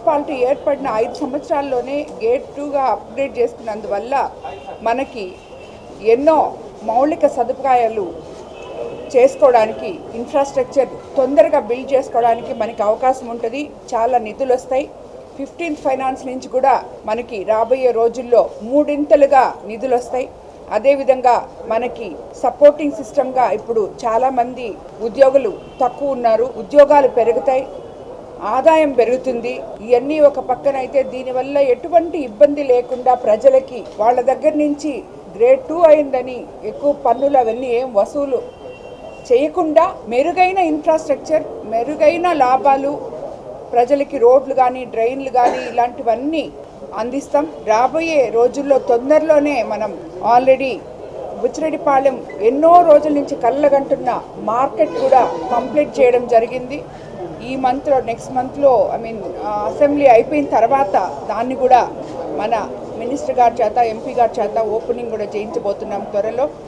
Municipality ఏర్పడిన ఐదు సంవత్సరాల్లోనే గేట్ టూగా అప్గ్రేడ్ చేసుకున్నందువల్ల మనకి ఎన్నో మౌలిక సదుపాయాలు చేసుకోవడానికి ఇన్ఫ్రాస్ట్రక్చర్ తొందరగా బిల్డ్ చేసుకోవడానికి మనకి అవకాశం ఉంటుంది. చాలా నిధులు వస్తాయి. ఫిఫ్టీన్త్ ఫైనాన్స్ నుంచి కూడా మనకి రాబోయే రోజుల్లో మూడింతలుగా నిధులు వస్తాయి. అదేవిధంగా మనకి సపోర్టింగ్ సిస్టమ్గా ఇప్పుడు చాలామంది ఉద్యోగులు తక్కువ ఉన్నారు. ఉద్యోగాలు పెరుగుతాయి. ఆదాయం పెరుగుతుంది. ఇవన్నీ ఒక పక్కన అయితే దీనివల్ల ఎటువంటి ఇబ్బంది లేకుండా ప్రజలకి వాళ్ళ దగ్గర నుంచి గ్రేడ్ టూ అయిందని ఎక్కువ పన్నులు అవన్నీ ఏం వసూలు చేయకుండా మెరుగైన ఇన్ఫ్రాస్ట్రక్చర్ మెరుగైన లాభాలు ప్రజలకి రోడ్లు కానీ డ్రైన్లు కానీ ఇలాంటివన్నీ అందిస్తాం. రాబోయే రోజుల్లో తొందరలోనే మనం ఆల్రెడీ బుచ్చిరెడ్డిపాలెం ఎన్నో రోజుల నుంచి కళ్ళగంటున్న మార్కెట్ కూడా కంప్లీట్ చేయడం జరిగింది. ఈ మంత్లో నెక్స్ట్ మంత్లో ఐ మీన్ అసెంబ్లీ అయిపోయిన తర్వాత దాన్ని కూడా మన మినిస్టర్ గారి చేత ఎంపీ గారి చేత ఓపెనింగ్ కూడా చేయించబోతున్నాం త్వరలో.